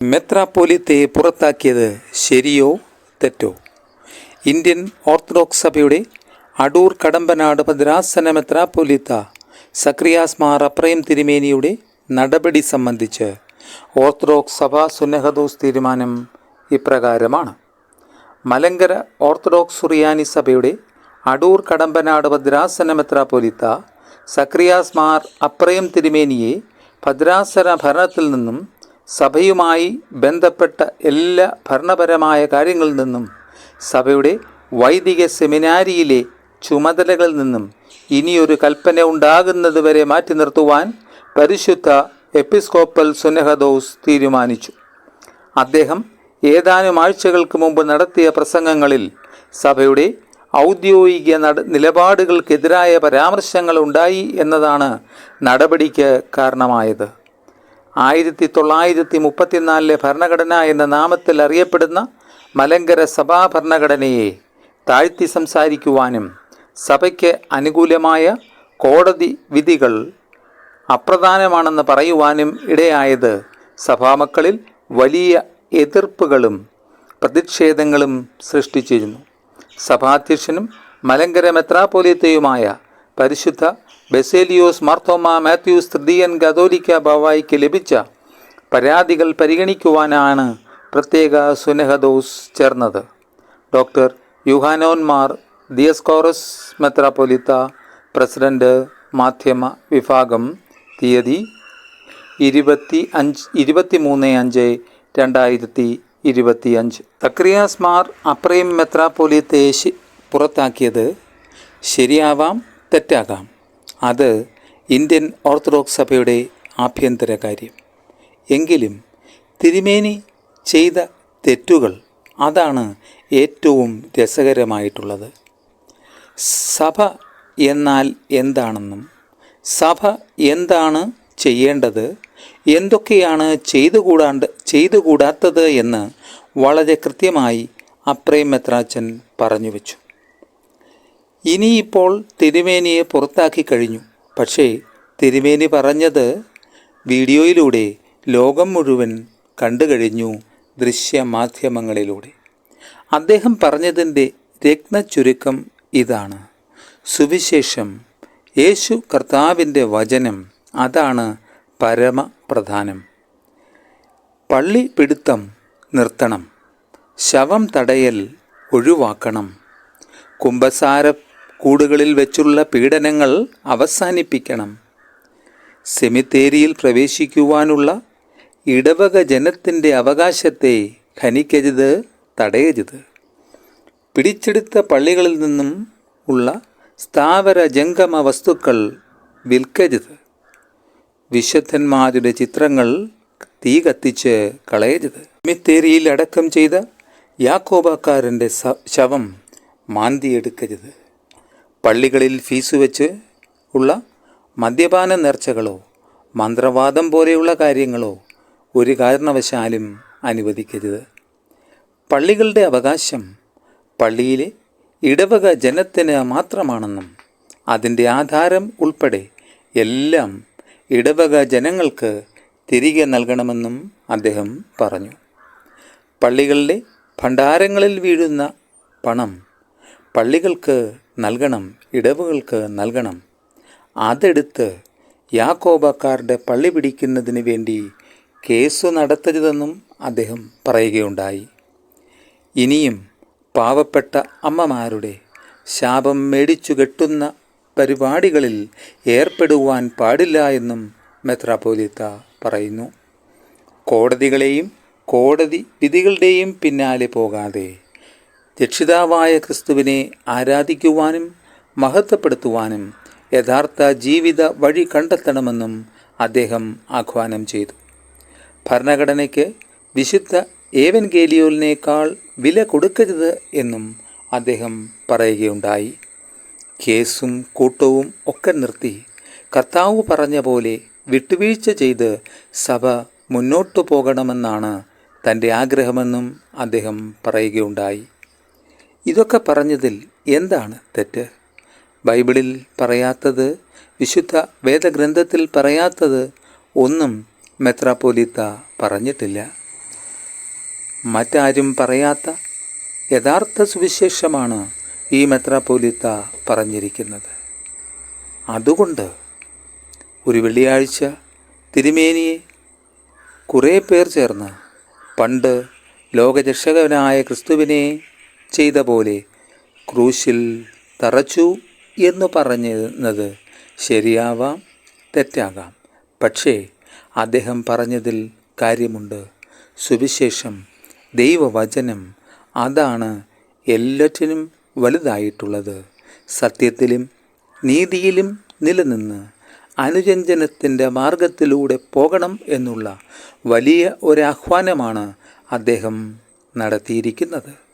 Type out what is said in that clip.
മെത്രാപ്പോലിത്തെ പുറത്താക്കിയത് ശരിയോ തെറ്റോ? ഇന്ത്യൻ ഓർത്തഡോക്സ് സഭയുടെ അടൂർ കടമ്പനാട് ഭദ്രാസന മെത്രാപ്പോലിത്ത സക്രിയാസ്മാർ അപ്രയം തിരുമേനിയുടെ നടപടി സംബന്ധിച്ച് ഓർത്തഡോക്സ് സഭാ സുന്നഹദോസ് തീരുമാനം ഇപ്രകാരമാണ്. മലങ്കര ഓർത്തഡോക്സ് സുറിയാനി സഭയുടെ അടൂർ കടമ്പനാട് ഭദ്രാസന മെത്രാപ്പോലിത്ത സക്രിയാസ്മാർ അപ്രയം തിരുമേനിയെ ഭദ്രാസന ഭരണത്തിൽ നിന്നും സഭയുമായി ബന്ധപ്പെട്ട എല്ലാ ഭരണപരമായ കാര്യങ്ങളിൽ നിന്നും സഭയുടെ വൈദിക സെമിനാരിയിലെ ചുമതലകളിൽ നിന്നും ഇനിയൊരു കൽപ്പന ഉണ്ടാകുന്നതുവരെ മാറ്റി നിർത്തുവാൻ പരിശുദ്ധ എപ്പിസ്കോപ്പൽ സുനഹദോസ് തീരുമാനിച്ചു. അദ്ദേഹം ഏതാനും ആഴ്ചകൾക്ക് മുമ്പ് നടത്തിയ പ്രസംഗങ്ങളിൽ സഭയുടെ ഔദ്യോഗിക നട നിലപാടുകൾക്കെതിരായ പരാമർശങ്ങൾ ഉണ്ടായി എന്നതാണ് നടപടിക്ക് കാരണമായത്. ആയിരത്തി തൊള്ളായിരത്തി മുപ്പത്തിനാലിലെ ഭരണഘടന എന്ന നാമത്തിൽ അറിയപ്പെടുന്ന മലങ്കര സഭാ ഭരണഘടനയെ താഴ്ത്തി സംസാരിക്കുവാനും സഭയ്ക്ക് അനുകൂലമായ കോടതി വിധികൾ അപ്രധാനമാണെന്ന് പറയുവാനും ഇടയായത് സഭാമക്കളിൽ വലിയ എതിർപ്പുകളും പ്രതിഷേധങ്ങളും സൃഷ്ടിച്ചിരുന്നു. സഭാധ്യക്ഷനും മലങ്കര മെത്രാപോലിത്തയുമായ പരിശുദ്ധ ബെസേലിയോസ് മാർത്തോമ മാത്യൂസ് തൃതീയൻ ഗതോലിക്ക ബവായിക്ക് ലഭിച്ച പരാതികൾ പരിഗണിക്കുവാനാണ് പ്രത്യേക സുനഹദോസ് ചേർന്നത്. ഡോക്ടർ യുഹാനോന്മാർ ദിയസ്കോറസ് മെത്രാപൊലിത്ത പ്രസിഡന്റ് മാധ്യമ വിഭാഗം തീയതി ഇരുപത്തി അഞ്ച് ഇരുപത്തി മൂന്ന് അഞ്ച് രണ്ടായിരത്തി ഇരുപത്തി അഞ്ച് തക്രിയാസ് മാർ അപ്രയം മെത്രാപ്പൊലിത്തെ പുറത്താക്കിയത് ശരിയാവാം തെറ്റാകാം. അത് ഇന്ത്യൻ ഓർത്തഡോക്സ് സഭയുടെ ആഭ്യന്തര കാര്യം. എങ്കിലും തിരുമേനി ചെയ്ത തെറ്റുകൾ അതാണ് ഏറ്റവും രസകരമായിട്ടുള്ളത്. സഭ എന്നാൽ എന്താണെന്നും സഭ എന്താണ് ചെയ്യേണ്ടത് എന്തൊക്കെയാണ് ചെയ്തുകൂടാണ്ട് ചെയ്തുകൂടാത്തത് എന്ന് വളരെ കൃത്യമായി അപ്രേം മെത്രാച്ചൻ പറഞ്ഞു വെച്ചു. ഇനിയിപ്പോൾ തിരുമേനിയെ പുറത്താക്കി കഴിഞ്ഞു. പക്ഷേ തിരുമേനി പറഞ്ഞത് വീഡിയോയിലൂടെ ലോകം മുഴുവൻ കണ്ടു കഴിഞ്ഞു ദൃശ്യമാധ്യമങ്ങളിലൂടെ. അദ്ദേഹം പറഞ്ഞതിന്റെ രത്നച്ചുരുക്കം ഇതാണ്. സുവിശേഷം യേശു കർത്താവിന്റെ വചനം അതാണ് പരമപ്രധാനം. പള്ളി പിടുത്തം നിർത്തണം. ശവം തടയൽ ഒഴിവാക്കണം. കുംഭസാര കൂടുകളിൽ വെച്ചുള്ള പീഡനങ്ങൾ അവസാനിപ്പിക്കണം. സെമിത്തേരിയിൽ പ്രവേശിക്കുവാനുള്ള ഇടവക ജനത്തിന്റെ അവകാശത്തെ ഖനിക്കരുത് തടയരുത്. പിടിച്ചെടുത്ത പള്ളികളിൽ നിന്നും ഉള്ള സ്ഥാവര ജംഗമ വസ്തുക്കൾ വിൽക്കരുത്. വിശുദ്ധന്മാരുടെ ചിത്രങ്ങൾ തീ കത്തിച്ച് കളയരുത്. സെമിത്തേരിയിൽ അടക്കം ചെയ്ത യാക്കോബക്കാരന്റെ ശവം മാന്തിയെടുക്കരുത്. പള്ളികളിൽ ഫീസ് വെച്ച് ഉള്ള മദ്യപാന നേർച്ചകളോ മന്ത്രവാദം പോലെയുള്ള കാര്യങ്ങളോ ഒരു കാരണവശാലും അനുവദിക്കരുത്. പള്ളികളുടെ അവകാശം പള്ളിയിലെ ഇടവക ജനത്തിന് മാത്രമാണെന്നും അതിന്റെ ആധാരം ഉൾപ്പെടെ എല്ലാം ഇടവക ജനങ്ങൾക്ക് തിരികെ നൽകണമെന്നും അദ്ദേഹം പറഞ്ഞു. പള്ളികളിലെ ഭണ്ഡാരങ്ങളിൽ വീഴുന്ന പണം പള്ളികൾക്ക് നൽകണം ഇടവുകൾക്ക് നൽകണം. അതെടുത്ത് യാക്കോബക്കാരുടെ പള്ളി പിടിക്കുന്നതിന് വേണ്ടി കേസ് നടത്തരുതെന്നും അദ്ദേഹം പറയുകയുണ്ടായി. ഇനിയും പാവപ്പെട്ട അമ്മമാരുടെ ശാപം മേടിച്ചു കെട്ടുന്ന പരിപാടികളിൽ ഏർപ്പെടുവാൻ പാടില്ല എന്നും മെത്രാപോലിത്ത പറയുന്നു. കോടതികളെയും കോടതി വിധികളുടെയും പിന്നാലെ പോകാതെ രക്ഷിതാവായ ക്രിസ്തുവിനെ ആരാധിക്കുവാനും മഹത്വപ്പെടുത്തുവാനും യഥാർത്ഥ ജീവിത വഴി കണ്ടെത്തണമെന്നും അദ്ദേഹം ആഹ്വാനം ചെയ്തു. ഭരണഘടനയ്ക്ക് വിശുദ്ധ ഏവൻഗേലിയോലിനേക്കാൾ വില കൊടുക്കരുത് എന്നും അദ്ദേഹം പറയുകയുണ്ടായി. കേസും കൂട്ടവും ഒക്കെ നിർത്തി കർത്താവ് പറഞ്ഞ പോലെ വിട്ടുവീഴ്ച ചെയ്ത് സഭ മുന്നോട്ടു പോകണമെന്നാണ് തന്റെ ആഗ്രഹമെന്നും അദ്ദേഹം പറയുകയുണ്ടായി. ഇതൊക്കെ പറഞ്ഞതിൽ എന്താണ് തെറ്റ്? ബൈബിളിൽ പറയാത്തത് വിശുദ്ധ വേദഗ്രന്ഥത്തിൽ പറയാത്തത് ഒന്നും മെത്രാപ്പോലിത്ത പറഞ്ഞിട്ടില്ല. മറ്റാരും പറയാത്ത യഥാർത്ഥ സുവിശേഷമാണ് ഈ മെത്രാപ്പോലിത്ത പറഞ്ഞിരിക്കുന്നത്. അതുകൊണ്ട് ഒരു വെള്ളിയാഴ്ച തിരുമേനിയെ കുറേ പേർ ചേർന്ന് പണ്ട് ലോകരക്ഷകനായ ക്രിസ്തുവിനെ ചെയ്ത പോലെ ക്രൂശിൽ തറച്ചു എന്ന് പറഞ്ഞത് ശരിയാവാം തെറ്റാകാം. പക്ഷേ അദ്ദേഹം പറഞ്ഞതിൽ കാര്യമുണ്ട്. സുവിശേഷം ദൈവവചനം അതാണ് എല്ലാറ്റിനും വലുതായിട്ടുള്ളത്. സത്യത്തിലും നീതിയിലും നിലനിന്ന് അനുരഞ്ജനത്തിന്റെ മാർഗത്തിലൂടെ പോകണം എന്നുള്ള വലിയ ഒരാഹ്വാനമാണ് അദ്ദേഹം നടത്തിയിരിക്കുന്നത്.